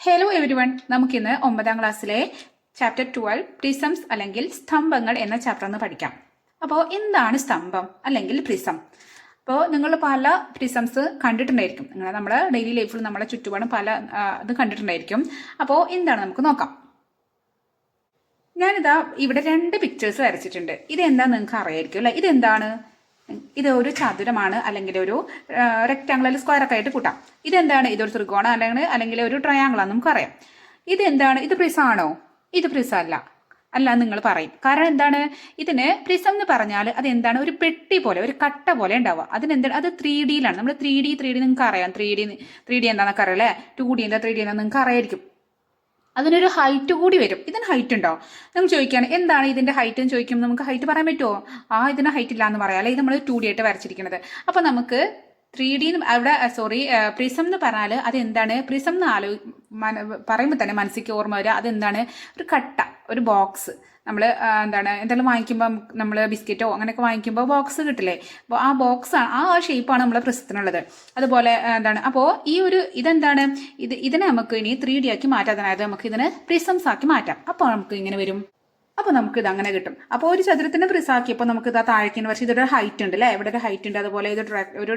Hello every one നമുക്കിന്ന് ഒമ്പതാം ക്ലാസ്സിലെ ചാപ്റ്റർ ട്വൽവ് പ്രിസംസ് അല്ലെങ്കിൽ സ്തംഭങ്ങൾ എന്ന ചാപ്റ്റർ ഒന്ന് പഠിക്കാം. അപ്പോൾ എന്താണ് സ്തംഭം അല്ലെങ്കിൽ പ്രിസം അപ്പോൾ നിങ്ങൾ പല പ്രിസംസ് കണ്ടിട്ടുണ്ടായിരിക്കും. നിങ്ങൾ നമ്മുടെ ഡെയിലി ലൈഫിൽ നമ്മളെ ചുറ്റുപാടും പല ഇത് കണ്ടിട്ടുണ്ടായിരിക്കും. അപ്പോൾ എന്താണ് നമുക്ക് നോക്കാം. ഞാനിതാ ഇവിടെ രണ്ട് പിക്ചേഴ്സ് വരച്ചിട്ടുണ്ട്. ഇതെന്താ നിങ്ങൾക്ക് അറിയായിരിക്കും അല്ലേ? ഇതെന്താണ്? ഇത് ഒരു ചതുരമാണ് അല്ലെങ്കിൽ ഒരു സ്ക്വയർ ഒക്കെ ആയിട്ട് കൂട്ടാം. ഇതെന്താണ്? ഇതൊരു ത്രികോണം അല്ലെങ്കിൽ അല്ലെങ്കിൽ ഒരു ട്രയാങ്കിൾ ആണെന്ന് നമുക്കറിയാം ഇതെന്താണ്? ഇത് പ്രിസാണോ ഇത് പ്രിസ അല്ല. അല്ല നിങ്ങൾ പറയും. കാരണം എന്താണ്? ഇതിന് പ്രിസം എന്ന് പറഞ്ഞാൽ അത് എന്താണ് ഒരു പെട്ടി പോലെ ഒരു കട്ട പോലെ ഉണ്ടാവുക. അതിനെന്താണ്? അത് ത്രീ ഡിയിലാണ് നമ്മൾ ത്രീ ഡി ത്രീ ഡി നിങ്ങൾക്ക് അറിയാം. ത്രീ ഡി ത്രീ ഡി എന്താണെന്നൊക്കെ അറിയാം അല്ലേ? ടു ഡി എന്താ ത്രീ ഡി എന്താ നിങ്ങൾക്ക് അറിയായിരിക്കും. അതിനൊരു ഹൈറ്റ് കൂടി വരും. ഇതിന് ഹൈറ്റ് ഉണ്ടോ? നമുക്ക് ചോദിക്കുകയാണ് എന്താണ് ഇതിന്റെ ഹൈറ്റ് എന്ന് ചോദിക്കുമ്പോൾ നമുക്ക് ഹൈറ്റ് പറയാൻ പറ്റുമോ? ആ ഇതിന് ഹൈറ്റ് ഇല്ല എന്ന് പറയാം. അല്ലെങ്കിൽ നമ്മൾ ടു ഡി ആയിട്ട് വരച്ചിരിക്കുന്നത്. അപ്പോൾ നമുക്ക് ത്രീ ഡി അവിടെ സോറി പ്രിസം എന്ന് പറഞ്ഞാൽ അത് എന്താണ് പ്രിസം എന്ന് ആലോ പറയുമ്പോൾ തന്നെ മനസ്സിലേക്ക് ഓർമ്മ വരിക. അതെന്താണ്? ഒരു കട്ട. ഒരു ബോക്സ് നമ്മൾ എന്താണ് എന്തെങ്കിലും വാങ്ങിക്കുമ്പോൾ നമ്മൾ ബിസ്ക്കറ്റോ അങ്ങനെയൊക്കെ വാങ്ങിക്കുമ്പോൾ ബോക്സ് കിട്ടില്ലേ? അപ്പോൾ ആ ബോക്സ് ആണ് ആ ഷേപ്പാണ് നമ്മളെ പ്രശ്നത്തിനുള്ളത്. അതുപോലെ എന്താണ് അപ്പോൾ ഈ ഒരു ഇതെന്താണ്? ഇത് ഇതിനെ നമുക്ക് ഇനി ത്രീ ഡി ആക്കി മാറ്റാം. അതായത് നമുക്ക് ഇതിനെ പ്രിസംസ് ആക്കി മാറ്റാം. അപ്പോൾ നമുക്ക് ഇങ്ങനെ വരും. അപ്പോൾ നമുക്ക് ഇത് അങ്ങനെ കിട്ടും. അപ്പോൾ ഒരു ചതുരത്തിന്റെ പ്രിസാക്കിയപ്പോൾ നമുക്ക് ഇതാ താഴേക്കിന് പക്ഷേ ഇതൊരു ഹൈറ്റ് ഉണ്ട് അല്ലേ ഇവിടെ ഒരു ഹൈറ്റ് ഉണ്ട്? അതുപോലെ ഇത് ഒരു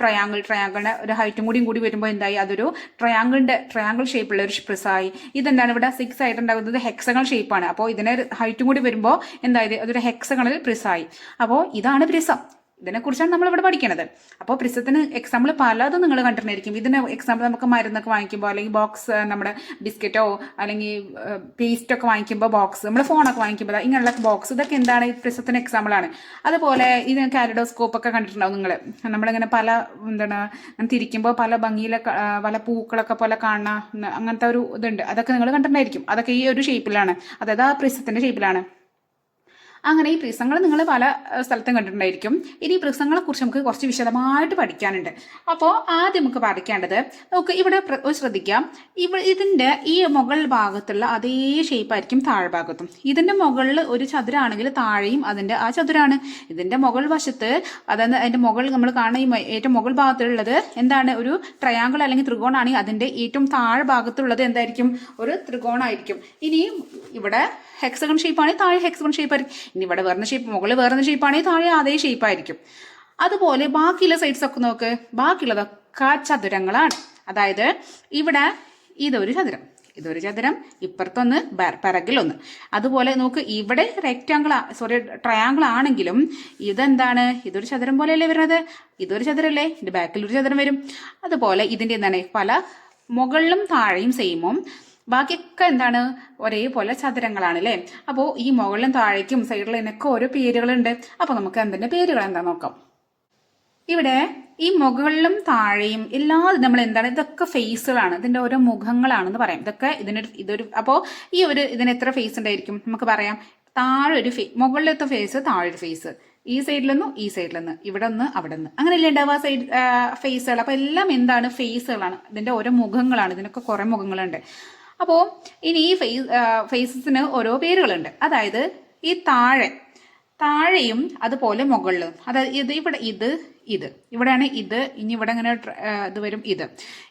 ട്രയാങ്കിൾ ട്രയാങ്കിളിന്റെ ഒരു ഹൈറ്റും കൂടിയും കൂടി വരുമ്പോൾ എന്തായി? അതൊരു ട്രയാങ്കിളിന്റെ ട്രയാങ്കിൾ ഷേപ്പുള്ള ഒരു പ്രിസായി. ഇതെന്താണ് ഇവിടെ സിക്സ് ആയിട്ട് ഉണ്ടാകുന്നത് ഹെക്സകൾ ഷേപ്പാണ് അപ്പോൾ ഇതിന് ഹൈറ്റും കൂടി വരുമ്പോൾ എന്തായത്? അതൊരു ഹെക്സകളിൽ പ്രിസായി. അപ്പോൾ ഇതാണ് പ്രിസം. ഇതിനെക്കുറിച്ചാണ് നമ്മൾ ഇവിടെ പഠിക്കുന്നത് അപ്പോൾ പ്രിസത്തിന് എക്സാമ്പിൾ പലതും നിങ്ങൾ കണ്ടിട്ടുണ്ടായിരിക്കും. ഇതിന് എക്സാമ്പിൾ നമുക്ക് മരുന്നൊക്കെ വാങ്ങിക്കുമ്പോൾ അല്ലെങ്കിൽ ബോക്സ് നമ്മുടെ ബിസ്ക്കറ്റോ അല്ലെങ്കിൽ പേസ്റ്റൊക്കെ വാങ്ങിക്കുമ്പോൾ ബോക്സ് നമ്മൾ ഫോണൊക്കെ വാങ്ങിക്കുമ്പോൾ ഇങ്ങനെയുള്ള ബോക്സ് ഇതൊക്കെ എന്താണ് ഈ പ്രിസത്തിന് എക്സാമ്പിളാണ് അതുപോലെ ഇത് കാരഡോസ്കോപ്പ് ഒക്കെ കണ്ടിട്ടുണ്ടാവും നിങ്ങൾ നമ്മളിങ്ങനെ പല എന്താണ് തിരിക്കുമ്പോൾ പല ഭംഗിയിലൊക്കെ ആ, പല പൂക്കളൊക്കെ പോലെ കാണുന്ന അങ്ങനത്തെ ഒരു ഇതുണ്ട്. അതൊക്കെ നിങ്ങൾ കണ്ടിട്ടുണ്ടായിരിക്കും. അതൊക്കെ ഈ ഒരു ഷേപ്പിലാണ് അതായത് ആ പ്രിസത്തിന്റെ ഷേപ്പിലാണ് അങ്ങനെ ഈ പ്രിസങ്ങൾ നിങ്ങൾ പല സ്ഥലത്തും കണ്ടിട്ടുണ്ടായിരിക്കും. ഇനി ഈ പ്രിസങ്ങളെ കുറിച്ച് നമുക്ക് കുറച്ച് വിശദമായിട്ട് പഠിക്കാനുണ്ട്. അപ്പോൾ ആദ്യം നമുക്ക് പഠിക്കേണ്ടത് നമുക്ക് ഇവിടെ ശ്രദ്ധിക്കാം. ഇവ ഇതിന്റെ ഈ മുകൾ ഭാഗത്തുള്ള അതേ ഷേപ്പായിരിക്കും താഴ്ഭാഗത്തും. ഇതിന്റെ മുകളിൽ ഒരു ചതുരാണെങ്കിൽ താഴെയും അതിന്റെ ആ ചതുരാണ്. ഇതിന്റെ മുകൾ വശത്ത് അതായത് അതിന്റെ മുകൾ നമ്മൾ കാണുന്ന ഈ ഏറ്റവും മുകൾ ഭാഗത്തുള്ളത് എന്താണ്? ഒരു ട്രയാങ്കിൾ അല്ലെങ്കിൽ ത്രികോണാണെങ്കിൽ അതിന്റെ ഏറ്റവും താഴെ ഭാഗത്തുള്ളത് എന്തായിരിക്കും? ഒരു ത്രികോണായിരിക്കും. ഇനിയും ഇവിടെ ഹെക്സഗൺ ഷേപ്പ് ഷേപ്പാണെങ്കിൽ താഴെ ഹെക്സഗൺ ഷേപ്പ് ആയിരിക്കും. ഇനി ഇവിടെ വേറെ ഷേപ്പ് മുകളിൽ വേറെ ഷേപ്പാണെങ്കിൽ താഴെ അതേ ഷേപ്പ് ആയിരിക്കും. അതുപോലെ ബാക്കിയുള്ള സൈഡ്സ് ഒക്കെ നോക്ക്. ബാക്കിയുള്ളതൊക്കെ ചതുരങ്ങളാണ്. അതായത് ഇവിടെ ഇതൊരു ചതുരം ഇതൊരു ചതുരം ഇപ്പുറത്തൊന്ന് പിറകിലൊന്ന്. അതുപോലെ നോക്ക് ഇവിടെ റെക്റ്റാങ്കിൾ സോറി ട്രയാങ്കിൾ ആണെങ്കിലും ഇതെന്താണ്? ഇതൊരു ചതുരം പോലെയല്ലേ വരുന്നത്? ഇതൊരു ചതുരല്ലേ? ഇതിന്റെ ബാക്കിൽ ഒരു ചതുരം വരും. അതുപോലെ ഇതിന്റെ എന്താണ്? പല മുകളിലും താഴെയും സെയിമും ബാക്കിയൊക്കെ എന്താണ്? ഒരേപോലെ ചതുരങ്ങളാണ് അല്ലേ അപ്പോൾ ഈ മുകളിലും താഴേക്കും സൈഡിലും ഇതിനൊക്കെ ഓരോ പേരുകളുണ്ട്. അപ്പോൾ നമുക്ക് എന്തിന്റെ പേരുകൾ എന്താ നോക്കാം. ഇവിടെ ഈ മുകളിലും താഴെയും എല്ലാ നമ്മൾ എന്താണ്? ഇതൊക്കെ ഫേസുകളാണ്. ഇതിന്റെ ഓരോ മുഖങ്ങളാണെന്ന് പറയാം. ഇതൊക്കെ ഇതിനൊരു ഇതൊരു അപ്പോൾ ഈ ഒരു ഇതിന് എത്ര ഫേസ് ഉണ്ടായിരിക്കും? നമുക്ക് പറയാം. താഴെ ഒരു ഫേ മുകളിലത്തെ ഫേസ് താഴെ ഒരു ഫേസ്. ഈ സൈഡിലൊന്ന് ഈ സൈഡിലൊന്ന്. ഇവിടെ ഒന്ന് അവിടെ നിന്ന് അങ്ങനെയല്ലേ ഉണ്ടാവുക സൈഡ് ഫേസുകൾ. അപ്പോൾ എല്ലാം എന്താണ്? ഫേസുകളാണ്. ഇതിന്റെ ഓരോ മുഖങ്ങളാണ്. ഇതിനൊക്കെ കുറേ മുഖങ്ങളുണ്ട്. അപ്പോൾ ഇനി ഈ ഫേസ് ഫേസസിന് ഓരോ പേരുകളുണ്ട്. അതായത് ഈ താഴെ താഴെയും അതുപോലെ മുകളിലും. അതായത് ഇത് ഇവിടെ ഇത് ഇത്. ഇവിടെയാണ് ഇത് ഇനി ഇവിടെ ഇങ്ങനെ ഇത് വരും ഇത്.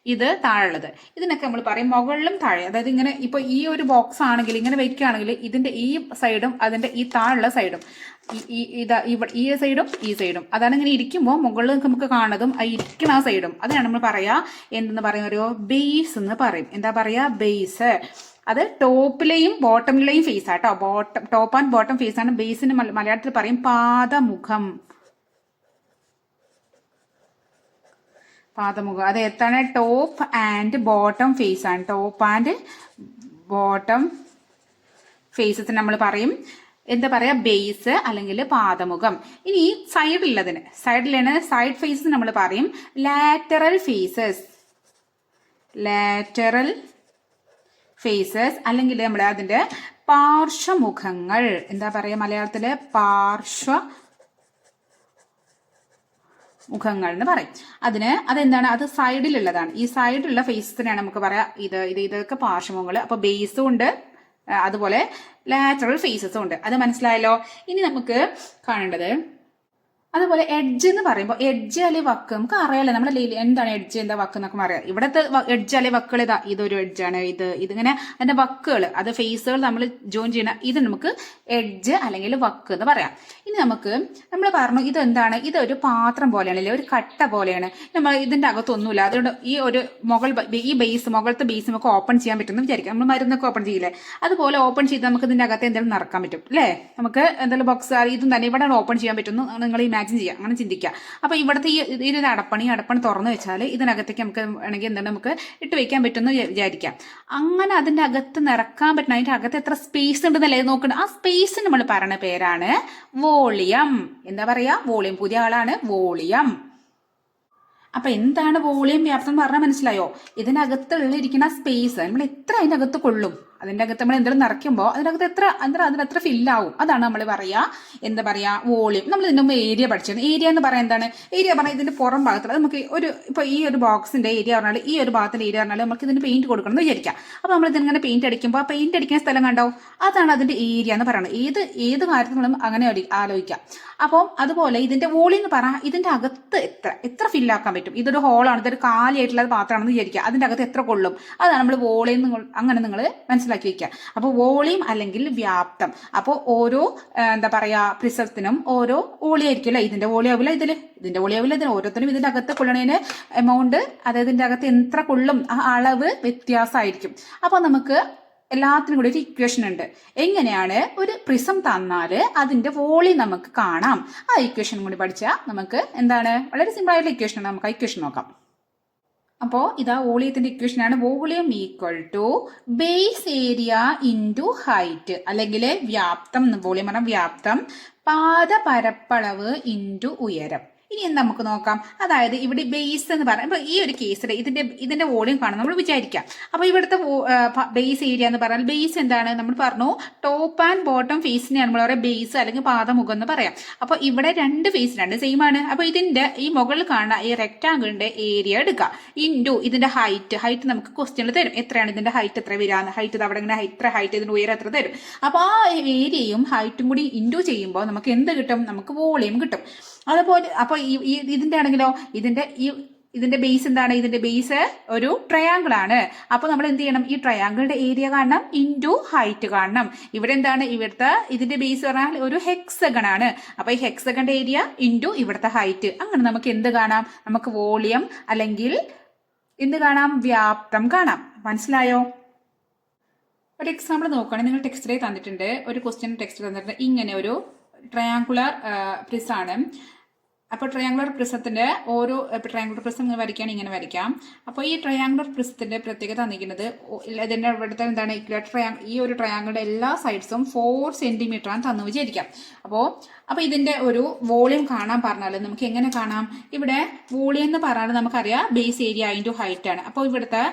ഇത് താഴെയുള്ളത്. ഇതിനൊക്കെ നമ്മൾ പറയും മുകളിലും താഴെ. അതായത് ഇങ്ങനെ ഇപ്പൊ ഈ ഒരു ബോക്സ് ആണെങ്കിൽ ഇങ്ങനെ വെക്കുകയാണെങ്കിൽ ഇതിന്റെ ഈ സൈഡും അതിന്റെ ഈ താഴെയുള്ള സൈഡും ഈ- ഇതാ ഈ സൈഡും ഈ സൈഡും അതാണ് ഇങ്ങനെ ഇരിക്കുമ്പോൾ മുകളിൽ നമുക്ക് കാണുന്നതും ആ ഇരിക്കുന്ന ആ സൈഡും അതിനാണ് നമ്മൾ പറയാ എന്തെന്ന് പറയുന്ന ഒരു ബേസ് എന്ന് പറയും. എന്താ പറയാ? ബേസ് അത് ടോപ്പിലെയും ബോട്ടമിലെയും ഫേസ് ആട്ടോ bottom top and bottom face ആണ്. ബേസിന് മലയാളത്തിൽ പറയും പാദമുഖം. പാദമുഖം. അത് എത്താണ്? ടോപ്പ് ആൻഡ് ബോട്ടം ഫേസ് ആണ്. ടോപ്പ് ആൻഡ് ബോട്ടം ഫേസസ് നമ്മൾ പറയും എന്താ പറയാ ബേസ് അല്ലെങ്കിൽ പാദമുഖം. ഇനി സൈഡിലുള്ളതിന് സൈഡിലാണ് സൈഡ് ഫേസസ് നമ്മൾ പറയും ലാറ്ററൽ ഫേസസ് ലാറ്ററൽ ഫേസസ് അല്ലെങ്കിൽ നമ്മൾ അതിന്റെ പാർശ്വമുഖങ്ങൾ. എന്താ പറയുക മലയാളത്തിൽ പാർശ്വ മുഖങ്ങൾ എന്ന് പറയും. അതിന് അതെന്താണ്? അത് സൈഡിലുള്ളതാണ്. ഈ സൈഡിലുള്ള ഫേസസിനാണ് നമുക്ക് പറയാം ഇത് ഇത് ഇതൊക്കെ പാർശ്വമുഖങ്ങൾ. അപ്പൊ ബേസും ഉണ്ട്. അതുപോലെ ലാറ്ററൽ ഫേസസും ഉണ്ട്. അത് മനസ്സിലായല്ലോ? ഇനി നമുക്ക് കാണേണ്ടത് അതുപോലെ എഡ്ജ് എന്ന് പറയുമ്പോൾ എഡ്ജ് അല്ലെ വക്ക്? നമുക്ക് അറിയാലോ നമ്മുടെ ലീല എന്താണ് എഡ്ജ് എന്താ വക്ക് എന്നൊക്കെ അറിയാം. ഇവിടുത്തെ എഡ്ജ് അല്ലെ വക്കുകൾ ഇതാ ഇതൊരു എഡ്ജാണ് ഇത് ഇതിങ്ങനെ അതിന്റെ വക്കുകൾ അത് ഫേസുകൾ നമ്മൾ ജോയിൻ ചെയ്യണ ഇത് നമുക്ക് എഡ്ജ് അല്ലെങ്കിൽ വക്ക് എന്ന് പറയാം. ഇനി നമുക്ക് നമ്മൾ പറഞ്ഞു ഇതെന്താണ്? ഇതൊരു പാത്രം പോലെയാണ് അല്ലെ? ഒരു കട്ട പോലെയാണ്. നമ്മൾ ഇതിന്റെ അകത്തൊന്നുമില്ല അതുകൊണ്ട് ഈ ഒരു മുകൾ ഈ ബേസ് മുകളത്തെ ബേസ് നമുക്ക് ഓപ്പൺ ചെയ്യാൻ പറ്റുമെന്ന് വിചാരിക്കാം. നമ്മൾ മരുന്നൊക്കെ ഓപ്പൺ ചെയ്യില്ലേ? അതുപോലെ ഓപ്പൺ ചെയ്ത് നമുക്ക് ഇതിന്റെ അകത്ത് എന്തെങ്കിലും നടക്കാൻ പറ്റും അല്ലേ? നമുക്ക് എന്തെങ്കിലും ബോക്സ് ഇതും തന്നെ ഇവിടെ ഓപ്പൺ ചെയ്യാൻ പറ്റുന്നു നിങ്ങൾ ഇമാജിൻ ചെയ്യുക അങ്ങനെ ചിന്തിക്കുക. അപ്പോൾ ഇവിടുത്തെ ഈ ഇതിന്റെ അടപ്പണി അടപ്പണി തുറന്നു വെച്ചാൽ ഇതിനകത്തേക്ക് നമുക്ക് വേണമെങ്കിൽ എന്താണ് നമുക്ക് ഇട്ട് വെക്കാൻ പറ്റുമെന്ന് വിചാ- വിചാരിക്കാം. അങ്ങനെ അതിന്റെ അകത്ത് നിറക്കാൻ പറ്റുന്ന അതിന്റെ അകത്ത് എത്ര സ്പേസ് ഉണ്ടെന്നല്ലേ നോക്കണം. ആ സ്പേസ് നമ്മൾ പറയുന്ന പേരാണ് വോളിയം. എന്താ പറയാ? വോളിയം. പുതിയ ആളാണ് വോളിയം. അപ്പൊ എന്താണ് വോളിയം വ്യാപ്തം പറഞ്ഞാൽ മനസ്സിലായോ? ഇതിനകത്തുള്ള ഇരിക്കുന്ന സ്പേസ് നമ്മൾ എത്ര അതിനകത്ത് കൊള്ളും? അതിന്റെ അകത്ത് നമ്മൾ എന്തെങ്കിലും നിറയ്ക്കുമ്പോൾ അതിനകത്ത് എത്ര അതിന് അതിനെത്ര ഫില്ലാവും അതാണ് നമ്മൾ പറയാ എന്താ പറയാ വോളിയം നമ്മൾ ഇതിന് മുമ്പ് ഏരിയ പഠിച്ചിരുന്നു. ഏരിയ എന്ന് പറയാൻ എന്താണ്? ഏരിയ പറഞ്ഞാൽ ഇതിന്റെ പുറം ഭാഗത്ത്. നമുക്ക് ഒരു ഇപ്പൊ ഈ ഒരു ബോക്സിന്റെ ഏരിയ പറഞ്ഞാൽ ഈ ഒരു ഭാഗത്തിന്റെ ഏരിയ പറഞ്ഞാൽ നമുക്ക് ഇതിന് പെയിന്റ് കൊടുക്കണം എന്ന് വിചാരിക്കാം. അപ്പൊ നമ്മൾ ഇതിങ്ങനെ പെയിന്റ് അടിക്കുമ്പോൾ ആ പെയിന്റ് അടിക്കുന്ന സ്ഥലം കണ്ടോ? അതാണ് അതിന്റെ ഏരിയ എന്ന് പറയുന്നത്. ഏത് ഏത് കാര്യത്തിലും അങ്ങനെ ഒരു ആലോചിക്കാം. അപ്പം അതുപോലെ ഇതിന്റെ വോളിയം എന്ന് പറഞ്ഞാൽ ഇതിന്റെ അകത്ത് എത്ര എത്ര ഫില്ലാക്കാൻ പറ്റും? ഇതൊരു ഹോളാണ് ഇതൊരു കാലിയായിട്ടുള്ള പാത്രമാണെന്ന് വിചാരിക്കുക. അതിന്റെ അകത്ത് എത്ര കൊള്ളും? അതാണ് നമ്മൾ വോളിയം അങ്ങനെ നിങ്ങൾ മനസ്സിലാക്കി വെക്കുക. അപ്പോൾ വോളിയം അല്ലെങ്കിൽ വ്യാപ്തം. അപ്പോൾ ഓരോ എന്താ പറയാ പ്രിസത്തിനും ഓരോ വോളിയായിരിക്കും അല്ലേ? ഇതിന്റെ വോളിയാവില്ല ഇതിൽ. ഇതിന്റെ വോളിയാവില്ല ഇതിന്. ഓരോരുത്തരും ഇതിന്റെ അകത്ത് കൊള്ളണേന് എമൗണ്ട് അതായത് ഇതിന്റെ അകത്ത് എത്ര കൊള്ളും ആ അളവ് വ്യത്യാസമായിരിക്കും. അപ്പോൾ നമുക്ക് എല്ലാത്തിനും കൂടി ഒരു ഇക്വേഷൻ ഉണ്ട്. എങ്ങനെയാണ്? ഒരു പ്രിസം തന്നാൽ അതിന്റെ വോളി നമുക്ക് കാണാം. ആ ഇക്വേഷൻ കൂടി പഠിച്ചാൽ നമുക്ക് എന്താണ്? വളരെ സിമ്പിൾ ആയിട്ടുള്ള ഇക്വേഷൻ ആണ്. നമുക്ക് ആ ഇക്വേഷൻ നോക്കാം. അപ്പോൾ ഇതാ വോളിയത്തിന്റെ ഇക്വേഷനാണ് volume equal to base area into height അല്ലെങ്കിൽ വ്യാപ്തം വോളിയം പറഞ്ഞാൽ വ്യാപ്തം. പാദപരപ്പളവ് ഇന്റു ഉയരം. ഇനി നമുക്ക് നോക്കാം? അതായത് ഇവിടെ ബേസ് എന്ന് ഇപ്പൊ ഈ ഒരു കേസിൽ ഇതിന്റെ ഇതിന്റെ വോളിയം കാണാൻ നമ്മൾ വിചാരിക്കാം. അപ്പൊ ഇവിടുത്തെ ബേസ് ഏരിയ എന്ന് പറഞ്ഞാൽ ബേസ് എന്താണ്? നമ്മൾ പറഞ്ഞു ടോപ്പ് ആൻഡ് ബോട്ടം ഫേസിനെയാണ് നമ്മൾ പറയാം ബേസ് അല്ലെങ്കിൽ പാദമുഖം എന്ന് പറയാം. അപ്പൊ ഇവിടെ രണ്ട് ഫേസ് രണ്ട് സെയിം ആണ്. അപ്പൊ ഇതിന്റെ ഈ മുകളിൽ കാണുന്ന ഈ റെക്ടാങ്കിളിന്റെ ഏരിയ എടുക്കുക. ഇൻഡു ഇതിന്റെ ഹൈറ്റ് ഹൈറ്റ് നമുക്ക് ക്വസ്റ്റ്യനിൽ തരും. എത്രയാണ് ഇതിന്റെ ഹൈറ്റ് എത്ര വരാന്ന് ഹൈറ്റ് അവിടെ ഇങ്ങനെ എത്ര ഹൈറ്റ് ഇതിന്റെ ഉയരം എത്ര തരും? അപ്പൊ ആ ഏരിയയും ഹൈറ്റും കൂടി ഇൻഡു ചെയ്യുമ്പോൾ നമുക്ക് എന്ത് കിട്ടും? നമുക്ക് വോളിയം കിട്ടും. അതുപോലെ അപ്പൊ ഈ ഇതിന്റെ ആണെങ്കിലോ ഇതിന്റെ ഈ ഇതിന്റെ ബേസ് എന്താണ്? ഇതിന്റെ ബേസ് ഒരു ട്രയാങ്കിൾ ആണ്. അപ്പൊ നമ്മൾ എന്ത് ചെയ്യണം? ഈ ട്രയാങ്കിളിന്റെ ഏരിയ കാണണം ഇന്റു ഹൈറ്റ് കാണണം. ഇവിടെ എന്താണ്? ഇവിടുത്തെ ഇതിന്റെ ബേസ് പറഞ്ഞാൽ ഒരു ഹെക്സഗൺ ആണ്. അപ്പൊ ഈ ഹെക്സഗണിന്റെ ഏരിയ ഇന്റു ഇവിടുത്തെ ഹൈറ്റ് അങ്ങനെ നമുക്ക് എന്ത് കാണാം? നമുക്ക് വോളിയം അല്ലെങ്കിൽ എന്ത് കാണാം? വ്യാപ്തം കാണാം. മനസ്സിലായോ? ഒരു എക്സാമ്പിൾ നോക്കുകയാണെങ്കിൽ നിങ്ങൾ ടെക്സ്റ്റിലേ തന്നിട്ടുണ്ട്. ഒരു ക്വസ്റ്റ്യൻ ടെക്സ്റ്റ് തന്നിട്ടുണ്ട്. ഇങ്ങനെ ഒരു ട്രയാങ്കുലർ പ്രിസാണ് അപ്പോൾ ട്രയാങ്കുലർ പ്രിസത്തിന്റെ ഓരോ ട്രയാങ്കുലർ പ്രിസം നിങ്ങൾ വരയ്ക്കുകയാണ് ഇങ്ങനെ വരയ്ക്കാം. അപ്പോൾ ഈ ട്രയാങ്കുലർ പ്രിസത്തിന്റെ പ്രത്യേകത തന്നിരിക്കുന്നത് ഇതിന്റെ ഇവിടുത്തെ എന്താണ് ട്രയാ ഈ ഒരു ട്രയാങ്കിളുടെ എല്ലാ സൈഡ്സും ഫോർ സെന്റിമീറ്റർ ആണ് തന്നു വിചാരിക്കാം അപ്പോൾ അപ്പോൾ ഇതിന്റെ ഒരു വോളിയം കാണാൻ പറഞ്ഞാൽ നമുക്ക് എങ്ങനെ കാണാം? ഇവിടെ വോളിയം എന്ന് പറഞ്ഞാൽ നമുക്കറിയാം ബേസ് ഏരിയ ഇന്റു ഹൈറ്റ് ആണ്. അപ്പോൾ ഇവിടുത്തെ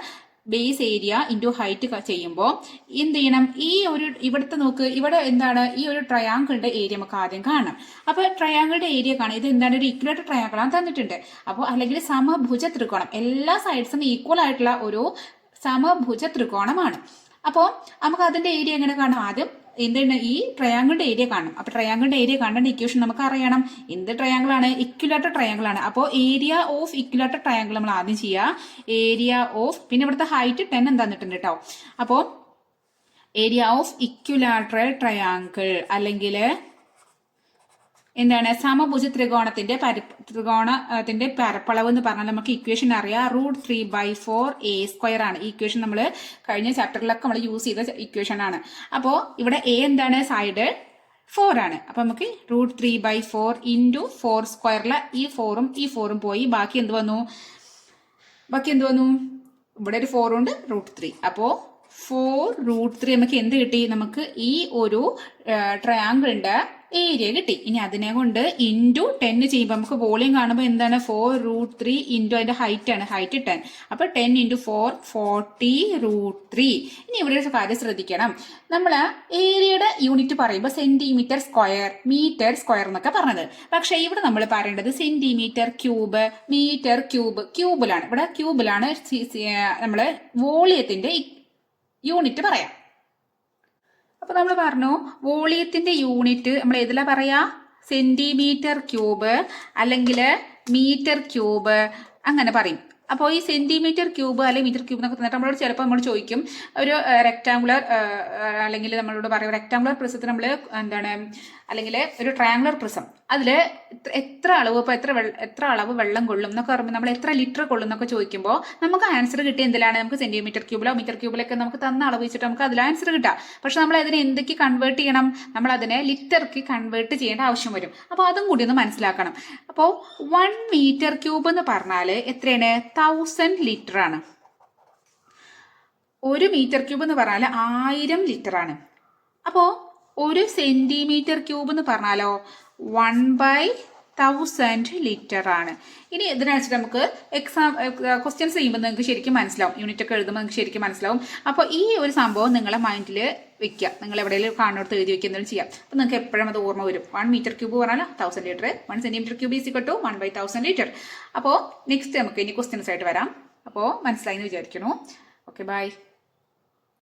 ബേസ് ഏരിയ ഇന്റു ഹൈറ്റ് ചെയ്യുമ്പോൾ എന്ത് ചെയ്യണം? ഈ ഒരു ഇവിടുത്തെ നോക്ക് ഇവിടെ എന്താണ്? ഈ ഒരു ട്രയാങ്കിളിന്റെ ഏരിയ നമുക്ക് ആദ്യം കാണണം. അപ്പോൾ ട്രയാങ്കിളിന്റെ ഏരിയ കാണാം. ഇത് എന്താണ്? ഒരു ഇക്വലേറ്റർ ട്രയാങ്കിൾ ആണ് തന്നിട്ടുണ്ട്. അപ്പോൾ അല്ലെങ്കിൽ സമഭുജ ത്രികോണം. എല്ലാ സൈഡ്സും ഈക്വൽ ആയിട്ടുള്ള ഒരു സമഭുജ ത്രികോണമാണ്. അപ്പോൾ നമുക്ക് അതിന്റെ ഏരിയ എങ്ങനെ കാണാം? ആദ്യം എന്താണ് ഈ ട്രയാങ്കിളിന്റെ ഏരിയ കാണും അപ്പൊ ട്രയാങ്കിളിന്റെ ഏരിയ കാണേണ്ട ഇക്വേഷൻ നമുക്ക് അറിയണം. എന്ത് ട്രയാങ്കിൾ ആണ്? ഇക്വലാറ്റർ ട്രയാങ്കിൾ ആണ്. അപ്പോൾ ഏരിയ ഓഫ് ഇക്വലാറ്റർ ട്രയാങ്കിൾ നമ്മൾ ആദ്യം ചെയ്യുക ഏരിയ ഓഫ് പിന്നെ ഇവിടുത്തെ ഹൈറ്റ് ടെൻ എന്ന് തന്നിട്ടുണ്ട് കേട്ടോ അപ്പോൾ ഏരിയ ഓഫ് ഇക്വലാട്രൽ ട്രയാങ്കിൾ അല്ലെങ്കിൽ എന്താണ് സമഭുജ ത്രികോണത്തിന്റെ പരി ത്രികോണത്തിന്റെ പരപ്പളവ് എന്ന് പറഞ്ഞാൽ നമുക്ക് ഇക്വേഷൻ അറിയാം. Root three by four a square ആണ്. ഈ ഇക്വേഷൻ നമ്മൾ കഴിഞ്ഞ ചാപ്റ്ററിലൊക്കെ നമ്മൾ യൂസ് ചെയ്ത ഇക്വേഷൻ ആണ്. അപ്പോൾ ഇവിടെ എ എന്താണ്? സൈഡ് ഫോർ ആണ്. അപ്പൊ നമുക്ക് root three by four into four സ്ക്വയറിലെ ഈ ഫോറും ഈ ഫോറും പോയി. ബാക്കി എന്ത് വന്നു? ബാക്കി എന്ത് വന്നു? ഇവിടെ ഒരു ഫോർ ഉണ്ട് റൂട്ട് ത്രീ അപ്പോൾ ഫോർ റൂട്ട് ത്രീ നമുക്ക് എന്ത് കിട്ടി? നമുക്ക് ഈ ഒരു ട്രയാങ്കിളിന്റെ ഏരിയ കിട്ടി. ഇനി അതിനെ കൊണ്ട് ഇന്റു ടെൻ ചെയ്യുമ്പോൾ നമുക്ക് വോളിയം കാണുമ്പോൾ എന്താണ്? ഫോർ റൂട്ട് ത്രീ ഇന്റു അതിന്റെ ഹൈറ്റ് ആണ്. ഹൈറ്റ് ടെൻ അപ്പോൾ ten into four forty root three ഇനി ഇവിടെ ഒരു കാര്യം ശ്രദ്ധിക്കണം. നമ്മൾ ഏരിയയുടെ യൂണിറ്റ് പറയുമ്പോൾ സെന്റിമീറ്റർ സ്ക്വയർ മീറ്റർ സ്ക്വയർ എന്നൊക്കെ പറഞ്ഞത്. പക്ഷേ ഇവിടെ നമ്മൾ പറയേണ്ടത് സെന്റിമീറ്റർ ക്യൂബ് മീറ്റർ ക്യൂബ് ക്യൂബിലാണ് ഇവിടെ ക്യൂബിലാണ് നമ്മൾ വോളിയത്തിന്റെ യൂണിറ്റ് പറയാം. അപ്പൊ നമ്മൾ പറഞ്ഞു വോളിയത്തിന്റെ യൂണിറ്റ് നമ്മൾ ഏതിലാ പറയാ? സെന്റിമീറ്റർ ക്യൂബ് അല്ലെങ്കിൽ മീറ്റർ ക്യൂബ് അങ്ങനെ പറയും. അപ്പോൾ ഈ സെന്റിമീറ്റർ ക്യൂബ് അല്ലെങ്കിൽ മീറ്റർ ക്യൂബ് എന്നൊക്കെ തന്നിട്ട് നമ്മളോട് ചിലപ്പോൾ നമ്മൾ ചോദിക്കും. ഒരു റെക്ടാങ്കുലർ അല്ലെങ്കിൽ നമ്മളോട് പറയും. റെക്ടാങ്കുലർ പ്രിസത്തിന് നമ്മൾ എന്താണ്? അല്ലെങ്കിൽ ഒരു ട്രയാങ്കുലർ പ്രിസം അതിൽ എത്ര അളവ് ഇപ്പോൾ എത്ര എത്ര അളവ് വെള്ളം കൊള്ളും എന്നൊക്കെ പറയുമ്പോൾ നമ്മൾ എത്ര ലിറ്റർ കൊള്ളും എന്നൊക്കെ ചോദിക്കുമ്പോൾ നമുക്ക് ആൻസർ കിട്ടിയ എന്തിലാണ്? നമുക്ക് സെന്റിമീറ്റർ ക്യൂബിലോ മീറ്റർ ക്യൂബിലൊക്കെ നമുക്ക് തന്ന അളവ് വെച്ചിട്ട് നമുക്ക് അതിൽ ആൻസർ കിട്ടാം. പക്ഷെ നമ്മൾ അതിനെ എന്തൊക്കെ കൺവേർട്ട് ചെയ്യണം? നമ്മൾ അതിനെ ലിറ്റർക്ക് കൺവേർട്ട് ചെയ്യേണ്ട ആവശ്യം വരും. അപ്പോൾ അതും കൂടി ഒന്ന് മനസ്സിലാക്കണം. അപ്പോൾ വൺ മീറ്റർ ക്യൂബ് എന്ന് പറഞ്ഞാൽ എത്രയാണ്? തൗസൻഡ് ലിറ്റർ ആണ്. ഒരു മീറ്റർ ക്യൂബ് എന്ന് പറഞ്ഞാൽ ആയിരം ലിറ്റർ ആണ്. അപ്പോൾ ഒരു സെന്റിമീറ്റർ ക്യൂബ് എന്ന് പറഞ്ഞാലോ വൺ ബൈ തൗസൻഡ് ലിറ്റർ ആണ്. ഇനി ഇതിനനുസരിച്ച് നമുക്ക് എക്സാം ക്വസ്റ്റ്യൻസ് ചെയ്യുമ്പോൾ നിങ്ങൾക്ക് ശരിക്കും മനസ്സിലാവും. യൂണിറ്റ് ഒക്കെ എഴുതുമ്പോൾ നിങ്ങൾക്ക് ശരിക്കും മനസ്സിലാവും. അപ്പോൾ ഈ ഒരു സംഭവം നിങ്ങളെ മൈൻഡിൽ വെക്കുക. നിങ്ങൾ എവിടെയെങ്കിലും കാണുന്നിടത്ത് എഴുതി വെക്കുക എന്തെങ്കിലും ചെയ്യാം. അപ്പോൾ നിങ്ങൾക്ക് എപ്പോഴും അത് ഓർമ്മ വരും. വൺ മീറ്റർ ക്യൂബ് പറഞ്ഞാൽ thousand litre one centimetre cube is equal to one by thousand litre അപ്പോൾ നെക്സ്റ്റ് നമുക്ക് ഇനി ക്വസ്റ്റ്യൻസ് ആയിട്ട് വരാം. അപ്പോൾ മനസ്സിലായി എന്ന് വിചാരിക്കുന്നു. Okay bye